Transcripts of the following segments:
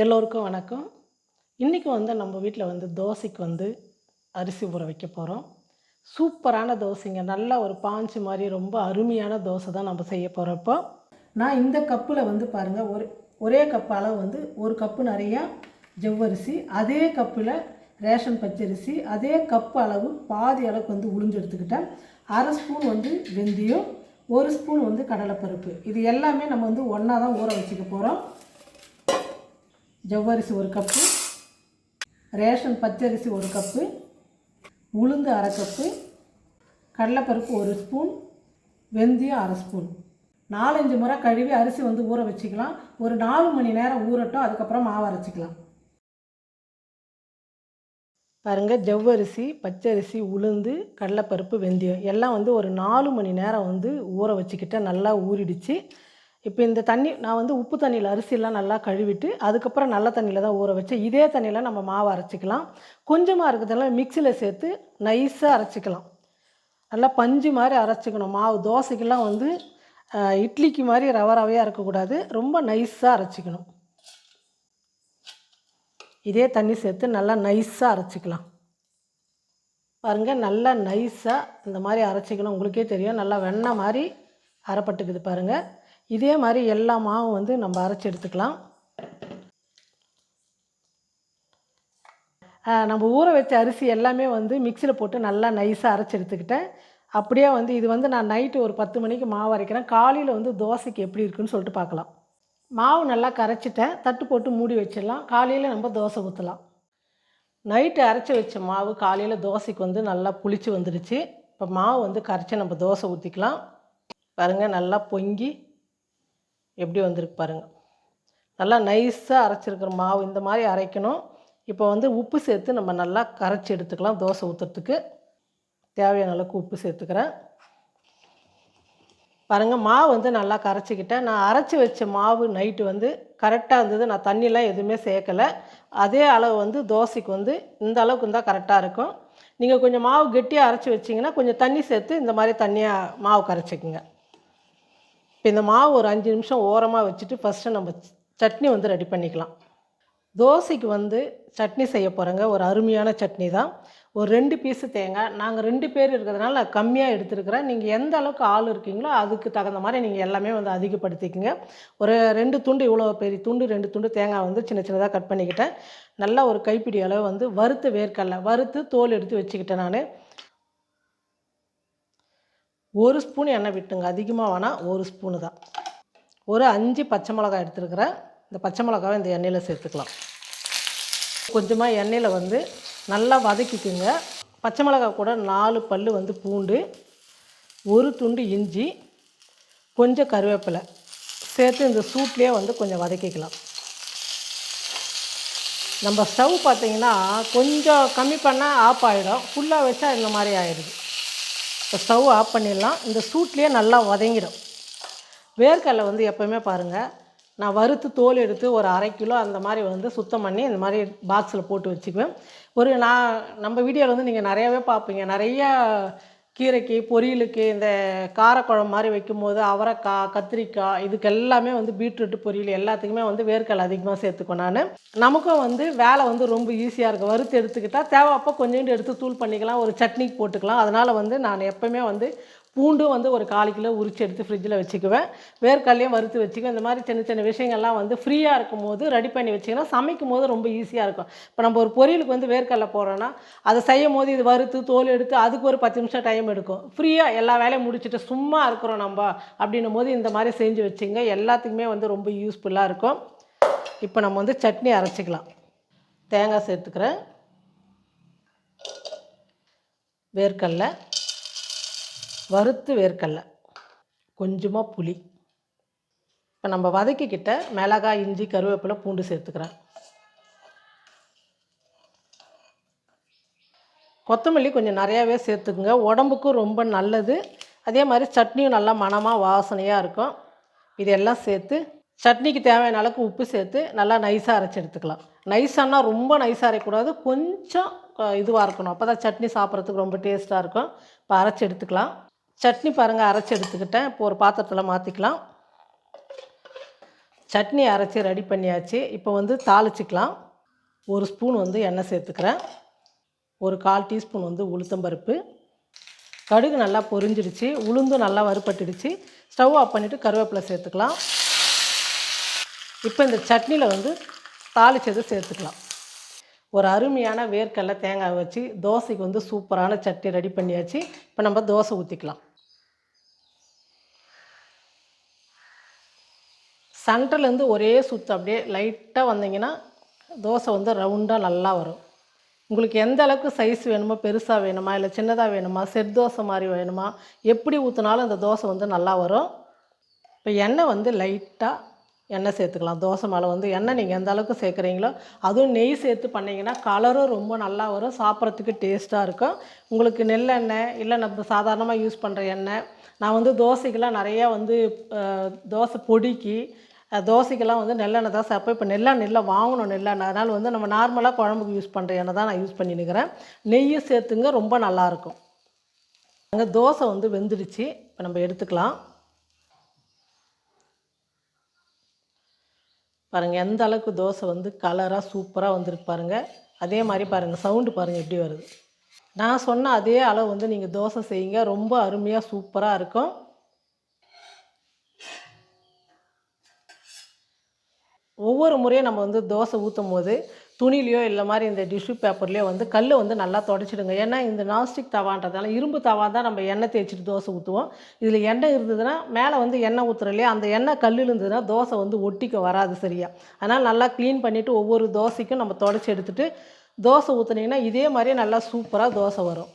எல்லோருக்கும் வணக்கம். இன்றைக்கி வந்து நம்ம வீட்டில் வந்து தோசைக்கு வந்து அரிசி ஊற வைக்க போகிறோம் சூப்பரான தோசைங்க. நல்ல ஒரு பாஞ்சு மாதிரி ரொம்ப அருமையான தோசை தான் நம்ம செய்ய போகிறப்போ நான் இந்த கப்பில் வந்து பாருங்கள் ஒரு ஒரே கப் அளவு வந்து ஒரு கப்பு நிறையா ஜவ்வரிசி அதே கப்பில் ரேஷன் பச்சரிசி அதே கப் அளவு பாதி அளவுக்கு வந்து உளுந்து எடுத்துக்கிட்டேன். அரை ஸ்பூன் வந்து வெந்தயம் ஒரு ஸ்பூன் வந்து கடலைப்பருப்பு. இது எல்லாமே நம்ம வந்து ஒன்றா தான் ஊற வச்சுக்க போகிறோம் ஜவ்வரிசி ஒரு கப்பு ரேஷன் பச்சரிசி ஒரு கப்பு உளுந்து அரை கப்பு கடலைப்பருப்பு ஒரு ஸ்பூன் வெந்தயம் அரை ஸ்பூன் நாலஞ்சு முறை கழுவி அரிசி வந்து ஊற வச்சுக்கலாம். ஒரு நாலு மணி நேரம் ஊறட்டும் அதுக்கப்புறம் மாவு அரைச்சிக்கலாம். பாருங்கள் ஜவ்வரிசி பச்சரிசி உளுந்து கடலைப்பருப்பு வெந்தயம் எல்லாம் வந்து ஒரு நாலு மணி நேரம் வந்து ஊற வச்சுக்கிட்டேன் நல்லா ஊறிடுச்சு. இப்போ இந்த தண்ணி நான் வந்து உப்பு தண்ணியில் அரிசியெல்லாம் நல்லா கழுவிட்டு அதுக்கப்புறம் நல்ல தண்ணியில் தான் ஊற வச்சேன் இதே தண்ணியில் நம்ம மாவு அரைச்சிக்கலாம். கொஞ்சமாக இருக்கிறதெல்லாம் மிக்சியில் சேர்த்து நைஸாக அரைச்சிக்கலாம். நல்லா பஞ்சு மாதிரி அரைச்சிக்கணும். மாவு தோசைக்கெல்லாம் வந்து இட்லிக்கு மாதிரி ரவ ரவையாக இருக்கக்கூடாது. ரொம்ப நைஸாக அரைச்சிக்கணும். இதே தண்ணி சேர்த்து நல்லா நைஸாக அரைச்சிக்கலாம். பாருங்கள் நல்லா நைஸாக இந்த மாதிரி அரைச்சிக்கணும். உங்களுக்கே தெரியும். நல்லா வெண்ணெய் மாதிரி அரைப்பட்டுக்குது பாருங்கள் இதே மாதிரி எல்லா மாவும் வந்து நம்ம அரைச்சி எடுத்துக்கலாம். நம்ம ஊற வச்ச அரிசி எல்லாமே வந்து மிக்சியில் போட்டு நல்லா நைஸாக அரைச்சி எடுத்துக்கிட்டேன். அப்படியே வந்து இது வந்து நான் நைட்டு ஒரு பத்து மணிக்கு மாவு அரைக்கிறேன். காலையில் வந்து தோசைக்கு எப்படி இருக்குன்னு சொல்லிட்டு பார்க்கலாம். மாவு நல்லா கரைச்சிட்டேன். தட்டு போட்டு மூடி வச்சிடலாம். காலையில் நம்ம தோசை ஊற்றலாம் நைட்டு அரைச்சி வச்ச மாவு காலையில் தோசைக்கு வந்து நல்லா புளிச்சு வந்துடுச்சு இப்போ மாவு வந்து கரைச்சி நம்ம தோசை ஊற்றிக்கலாம் பாருங்கள் நல்லா பொங்கி எப்படி வந்திருக்கு பாருங்கள் நல்லா நைஸாக அரைச்சிருக்கிற மாவு இந்த மாதிரி அரைக்கணும். இப்போ வந்து உப்பு சேர்த்து நம்ம நல்லா கரைச்சி எடுத்துக்கலாம் தோசை ஊற்றுறதுக்கு தேவையான அளவுக்கு உப்பு சேர்த்துக்கிறேன். பாருங்கள் மாவு வந்து நல்லா கரைச்சிக்கிட்டேன். நான் அரைச்சி வச்ச மாவு நைட்டு வந்து கரெக்டாக இருந்தது. நான் தண்ணிலாம் எதுவுமே சேர்க்கலை. அதே அளவு வந்து தோசைக்கு வந்து இந்த அளவுக்கு இருந்தால் கரெக்டாக இருக்கும். நீங்கள் கொஞ்சம் மாவு கெட்டியாக அரைச்சி வச்சிங்கன்னா கொஞ்சம் தண்ணி சேர்த்து இந்த மாதிரி தண்ணியாக மாவு கரைச்சிக்குங்க. இப்போ இந்த மாவு ஒரு அஞ்சு நிமிஷம் ஓரமாக வச்சுட்டு ஃபஸ்ட்டு நம்ம சட்னி வந்து ரெடி பண்ணிக்கலாம். தோசைக்கு வந்து சட்னி செய்ய போகிறேங்க ஒரு அருமையான சட்னி தான். ஒரு ரெண்டு பீஸு தேங்காய். நாங்கள் ரெண்டு பேர் இருக்கிறதுனால நான் கம்மியாக எடுத்துருக்குறேன் நீங்கள் எந்த அளவுக்கு ஆள் இருக்கீங்களோ அதுக்கு தகுந்த மாதிரி நீங்கள் எல்லாமே வந்து அதிகப்படுத்திக்கங்க. ஒரு ரெண்டு துண்டு இவ்வளோ பெரிய துண்டு ரெண்டு துண்டு தேங்காய் வந்து சின்ன சின்னதாக கட் பண்ணிக்கிட்டேன். நல்லா ஒரு கைப்பிடி அளவு வந்து வறுத்து வேர்க்கடலை வறுத்து தோல் எடுத்து வச்சுக்கிட்டேன் நான். ஒரு ஸ்பூன் எண்ணெய் விட்டுங்க. அதிகமாக வேணால் ஒரு ஸ்பூனு தான். ஒரு அஞ்சு பச்சை மிளகாய் எடுத்துருக்கிறேன் இந்த பச்சை மிளகாவை இந்த எண்ணெயில் சேர்த்துக்கலாம். கொஞ்சமாக எண்ணெயில் வந்து நல்லா வதக்கிக்குங்க. பச்சை மிளகாய் கூட நாலு பல் வந்து பூண்டு ஒரு துண்டு இஞ்சி கொஞ்சம் கருவேப்பிலை சேர்த்து இந்த சூட்லேயே வந்து கொஞ்சம் வதக்கிக்கலாம். நம்ம ஸ்டவ் பார்த்தீங்கன்னா கொஞ்சம் கம்மி பண்ணால் ஆஃப் ஆகிடும் ஃபுல்லாக வச்சா இந்த மாதிரி ஆயிடுது. இப்போ ஸ்டவ் ஆஃப் பண்ணிடலாம். இந்த சூட்லேயே நல்லா வதங்கிடும். வேர்க்கடலை வந்து எப்போவுமே பாருங்கள் நான் வறுத்து தோல் எடுத்து ஒரு அரை கிலோ அந்த மாதிரி வந்து சுத்தம் பண்ணி இந்த மாதிரி பாக்ஸில் போட்டு வச்சுக்குவேன். ஒரு நான் நம்ம வீடியோவில் வந்து நீங்கள் நிறையாவே பார்ப்பீங்க. நிறையா கீரைக்கு பொரியலுக்கு இந்த காரக்குழம்பு மாதிரி வைக்கும்போது அவரைக்காய் கத்திரிக்காய் இதுக்கு எல்லாமே வந்து பீட்ரூட் பொரியல் எல்லாத்துக்குமே வந்து வேர்க்கடலை அதிகமாக சேர்த்துக்குவேன் நான். நமக்கும் வந்து வேலை வந்து ரொம்ப ஈஸியாக இருக்கும். வறுத்து எடுத்துக்கிட்டால் தேவைப்போ கொஞ்சோண்டு எடுத்து தூள் பண்ணிக்கலாம். ஒரு சட்னிக்கு போட்டுக்கலாம். அதனால் வந்து நான் எப்போவுமே வந்து பூண்டும் வந்து ஒரு கால் கிலோ உரிச்சு எடுத்து ஃப்ரிட்ஜில் வச்சுக்குவேன். வேர்க்கடலையும் வறுத்து வச்சுக்குவேன். இந்த மாதிரி சின்ன சின்ன விஷயங்கள்லாம் வந்து ஃப்ரீயாக இருக்கும் போது ரெடி பண்ணி வச்சிங்கன்னா சமைக்கும் போது ரொம்ப ஈஸியாக இருக்கும். இப்போ நம்ம ஒரு பொரியலுக்கு வந்து வேர்க்கடலை போகிறோன்னா அதை செய்யும் போது இது வறுத்து தோல் எடுத்து அதுக்கு ஒரு பத்து நிமிஷம் டைம் எடுக்கும். ஃப்ரீயாக எல்லா வேலையும் முடிச்சுட்டு சும்மா இருக்கிறோம் நம்ம அப்படின்னும் போது இந்த மாதிரி செஞ்சு வச்சுங்க. எல்லாத்துக்குமே வந்து ரொம்ப யூஸ்ஃபுல்லாக இருக்கும். இப்போ நம்ம வந்து சட்னி அரைச்சிக்கலாம். தேங்காய் சேர்த்துக்கிறேன். வேர்க்கடலை. வறுத்து வேர்க்கடலை. கொஞ்சமாக புளி. இப்போ நம்ம வதக்கிக்கிட்ட மிளகாய் இஞ்சி கருவேப்பிலை பூண்டு சேர்த்துக்கிறேன். கொத்தமல்லி கொஞ்சம் நிறையாவே சேர்த்துக்குங்க. உடம்புக்கும் ரொம்ப நல்லது. அதே மாதிரி சட்னியும் நல்லா மணமாக வாசனையாக இருக்கும். இதெல்லாம் சேர்த்து சட்னிக்கு தேவையான அளவுக்கு உப்பு சேர்த்து நல்லா நைஸாக அரைச்சி எடுத்துக்கலாம். நைஸானா ரொம்ப நைஸாக அரைக்கக்கூடாது. கொஞ்சம் இதுவாக இருக்கணும். அப்போ தான் சட்னி சாப்பிட்றதுக்கு ரொம்ப டேஸ்ட்டாக இருக்கும். இப்போ அரைச்சி எடுத்துக்கலாம். சட்னி பாருங்கள் அரைச்சி எடுத்துக்கிட்டேன். இப்போ ஒரு பாத்திரத்தில் மாற்றிக்கலாம் சட்னி அரைச்சி ரெடி பண்ணியாச்சு. இப்போ வந்து தாளிச்சிக்கலாம். ஒரு ஸ்பூன் வந்து எண்ணெய் சேர்த்துக்கிறேன். ஒரு கால் டீஸ்பூன் வந்து உளுத்தம்பருப்பு கடுகு நல்லா பொரிஞ்சிடுச்சு. உளுந்தும் நல்லா வறுப்பட்டுடுச்சு ஸ்டவ் ஆஃப் பண்ணிவிட்டு கருவேப்பிலை சேர்த்துக்கலாம். இப்போ இந்த சட்னியில் வந்து தாளிச்சதை சேர்த்துக்கலாம். ஒரு அருமையான வேர்க்கடலை தேங்காய் வச்சு தோசைக்கு வந்து சூப்பரான சட்னி ரெடி பண்ணியாச்சு. இப்போ நம்ம தோசை ஊற்றிக்கலாம் சென்டர்லேருந்து ஒரே சுற்று அப்படியே லைட்டாக வந்தீங்கன்னா தோசை வந்து ரவுண்டாக நல்லா வரும். உங்களுக்கு எந்த அளவுக்கு சைஸ் வேணுமோ பெருசாக வேணுமா இல்லை சின்னதாக வேணுமா செட் தோசை மாதிரி வேணுமா எப்படி ஊற்றினாலும் அந்த தோசை வந்து நல்லா வரும். இப்போ எண்ணெய் வந்து லைட்டாக எண்ணெய் சேர்த்துக்கலாம். தோசை மேலே வந்து எண்ணெய் நீங்கள் எந்த அளவுக்கு சேர்க்குறீங்களோ அதுவும் நெய் சேர்த்து பண்ணிங்கன்னா கலரும் ரொம்ப நல்லா வரும் சாப்பிட்றதுக்கு டேஸ்ட்டாக இருக்கும். உங்களுக்கு நெல்லெண்ணெய் இல்லை நம்ம சாதாரணமாக யூஸ் பண்ணுற எண்ணெய் நான் வந்து தோசைக்கெலாம் நிறையா வந்து தோசை பொடிக்கு தோசைக்கெல்லாம் வந்து நெல்லெண்ணெய் தான் சேர்ப்பேன் இப்போ நெல்லெண்ணெய் இல்லை வாங்கணும் நெல்லெண்ணெய். அதனால் வந்து நம்ம நார்மலாக குழம்புக்கு யூஸ் பண்ணுற எண்ணெய் தான் நான் யூஸ் பண்ணினுக்கிறேன் நெய்யும் சேர்த்துங்க ரொம்ப நல்லாயிருக்கும் அங்கே தோசை வந்து வெந்துடுச்சு. இப்போ நம்ம எடுத்துக்கலாம். பாருங்கள் எந்த அளவுக்கு தோசை வந்து கலராக சூப்பராக வந்துருக்கு பாருங்கள் அதே மாதிரி பாருங்கள் சவுண்டு பாருங்கள் எப்படி வருது. நான் சொன்ன அதே அளவு வந்து நீங்கள் தோசை செய்யுங்க. ரொம்ப அருமையாக சூப்பராக இருக்கும். ஒவ்வொரு முறையும் நம்ம வந்து தோசை ஊற்றும் போது துணிலையோ இல்லை மாதிரி இந்த டிஷ்யூ பேப்பர்லேயோ வந்து கல் வந்து நல்லா தொடச்சிடுங்க. ஏன்னா இந்த நாஸ்டிக் தவான்றதால இரும்பு தவா தான் நம்ம எண்ணெய் தேய்ச்சிட்டு தோசை ஊற்றுவோம் இதில் எண்ணெய் இருந்ததுன்னா மேலே வந்து எண்ணெய் ஊற்றுறோம் இல்லையா? அந்த எண்ணெய் கல் இருந்ததுன்னா தோசை வந்து ஒட்டிக்க வராது சரியா. அதனால் நல்லா க்ளீன் பண்ணிவிட்டு ஒவ்வொரு தோசைக்கும் நம்ம தொடச்சி எடுத்துகிட்டு தோசை ஊற்றுனீங்கன்னா இதே மாதிரியே நல்லா சூப்பராக தோசை வரும்.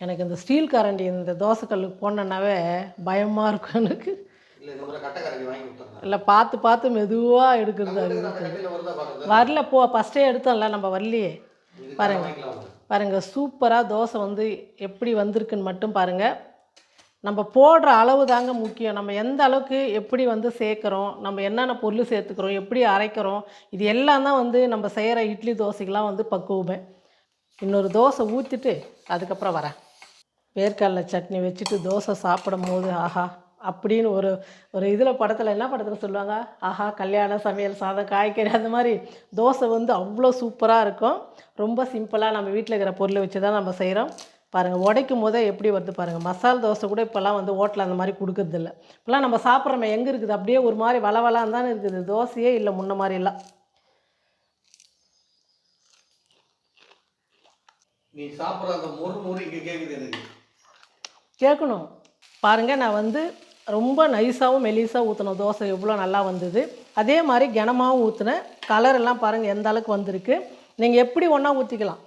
எனக்கு இந்த ஸ்டீல் கரண்டி இந்த தோசைக்கல்லுக்கு போனேன்னாவே பயமாக இருக்கும் எனக்கு. இல்லை பார்த்து பார்த்து மெதுவாக எடுக்கிறது அது. வரல போ ஃபஸ்ட்டே எடுத்தோம்ல நம்ம வரலையே. பாருங்க. பாருங்கள் சூப்பராக தோசை வந்து எப்படி வந்திருக்குன்னு மட்டும் பாருங்கள் நம்ம போடுற அளவு தாங்க முக்கியம். நம்ம எந்த அளவுக்கு எப்படி வந்து சேர்க்குறோம் நம்ம என்னென்ன பொருள் சேர்த்துக்கிறோம் எப்படி அரைக்கிறோம் இது எல்லாம் தான் வந்து நம்ம செய்கிற இட்லி தோசைக்கெலாம் வந்து பக்குவமே. இன்னொரு தோசை ஊற்றிட்டு அதுக்கப்புறம் வரேன். வேர்க்கடலை சட்னி வச்சுட்டு தோசை சாப்பிடும் போது ஆஹா. அப்படின்னு ஒரு ஒரு இதில் படத்தில் என்ன படத்தில் சொல்லுவாங்க? ஆஹா கல்யாண சமையல் சாதம் காய்கறி அந்த மாதிரி தோசை வந்து அவ்வளோ சூப்பராக இருக்கும். ரொம்ப சிம்பிளாக நம்ம வீட்டில் இருக்கிற பொருளை வச்சு தான் நம்ம செய்கிறோம் பாருங்கள் உடைக்கும் போதே எப்படி வருது பாருங்கள் மசால் தோசை கூட இப்போல்லாம் வந்து ஹோட்டலில் அந்த மாதிரி கொடுக்கறதில்ல. இப்போல்லாம் நம்ம சாப்பிட்றோமே எங்கே இருக்குது? அப்படியே ஒரு மாதிரி வளவலான்னு தானே இருக்குது. தோசையே இல்லை முன்ன மாதிரிலாம் நீ சாப்பிட்ற அந்த மொறு மொறு இங்கே கேட்குது எனக்கு. கேட்கணும் பாருங்கள் நான் வந்து ரொம்ப நைஸாகவும் மெலிசாக ஊற்றின தோசை எவ்வளோ நல்லா வந்தது. அதே மாதிரி கனமாகவும் ஊற்றினேன் கலர் எல்லாம் பாருங்கள் எந்த அளவுக்கு வந்திருக்கு. நீங்கள் எப்படி ஒன்றா ஊற்றிக்கலாம்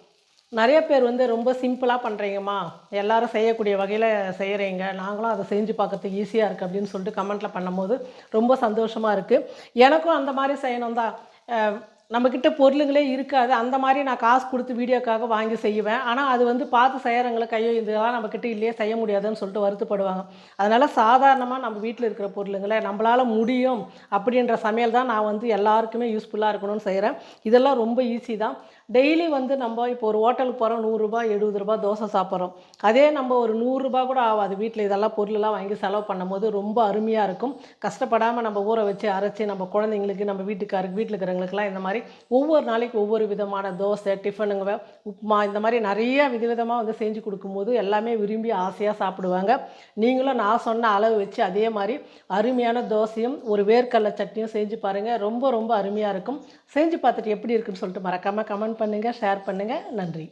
நிறைய பேர் வந்து ரொம்ப சிம்பிளாக பண்ணுறீங்கம்மா எல்லோரும் செய்யக்கூடிய வகையில் செய்கிறீங்க நாங்களும் அதை செஞ்சு பார்க்கறதுக்கு ஈஸியாக இருக்குது அப்படின்னு சொல்லிட்டு கமெண்ட்டில் பண்ணும்போது ரொம்ப சந்தோஷமாக இருக்குது எனக்கும் அந்த மாதிரி செய்யணும் தான் நம்மக்கிட்ட பொருளுங்களே இருக்காது. அந்த மாதிரி நான் காசு கொடுத்து வீடியோக்காக வாங்கி செய்வேன். ஆனால் அது வந்து பார்த்து செய்கிறவங்களை கையோ இதெல்லாம் நம்மக்கிட்ட இல்லையே செய்ய முடியாதுன்னு சொல்லிட்டு வருத்தப்படுவாங்க. அதனால் சாதாரணமாக நம்ம வீட்டில் இருக்கிற பொருளுங்களை நம்மளால் முடியும் அப்படின்ற சமையல் தான் நான் வந்து எல்லாருக்குமே யூஸ்ஃபுல்லாக இருக்கணும்னு செய்கிறேன் இதெல்லாம் ரொம்ப ஈஸி தான். டெய்லி வந்து நம்ம இப்போ ஒரு ஹோட்டலுக்கு போகிறோம் நூறுரூபா எழுபது ரூபா தோசை சாப்பிட்றோம். அதே நம்ம ஒரு நூறுரூபா கூட ஆகாது. வீட்டில் இதெல்லாம் பொருளெல்லாம் வாங்கி செலவு பண்ணும்போது ரொம்ப அருமையாக இருக்கும். கஷ்டப்படாமல் நம்ம ஊற வச்சு அரைச்சி நம்ம குழந்தைங்களுக்கு நம்ம வீட்டுக்காருக்கு வீட்டில் இருக்கிறவங்களுக்குலாம் இந்த மாதிரி ஒவ்வொரு நாளைக்கு ஒவ்வொரு விதமான தோசை டிஃபனுங்க உப்புமா இந்த மாதிரி நிறைய விதவிதமாக வந்து செஞ்சு கொடுக்கும்போது எல்லாமே விரும்பி ஆசையாக சாப்பிடுவாங்க. நீங்களும் நான் சொன்ன அளவு வச்சு அதே மாதிரி அருமையான தோசையும் ஒரு வேர்க்கடலை சட்னியும் செஞ்சு பாருங்கள் ரொம்ப ரொம்ப அருமையாக இருக்கும். செஞ்சு பார்த்துட்டு எப்படி இருக்குன்னு சொல்லிட்டு மறக்காமல் கமெண்ட் பண்ணுங்கள் ஷேர் பண்ணுங்கள் நன்றி.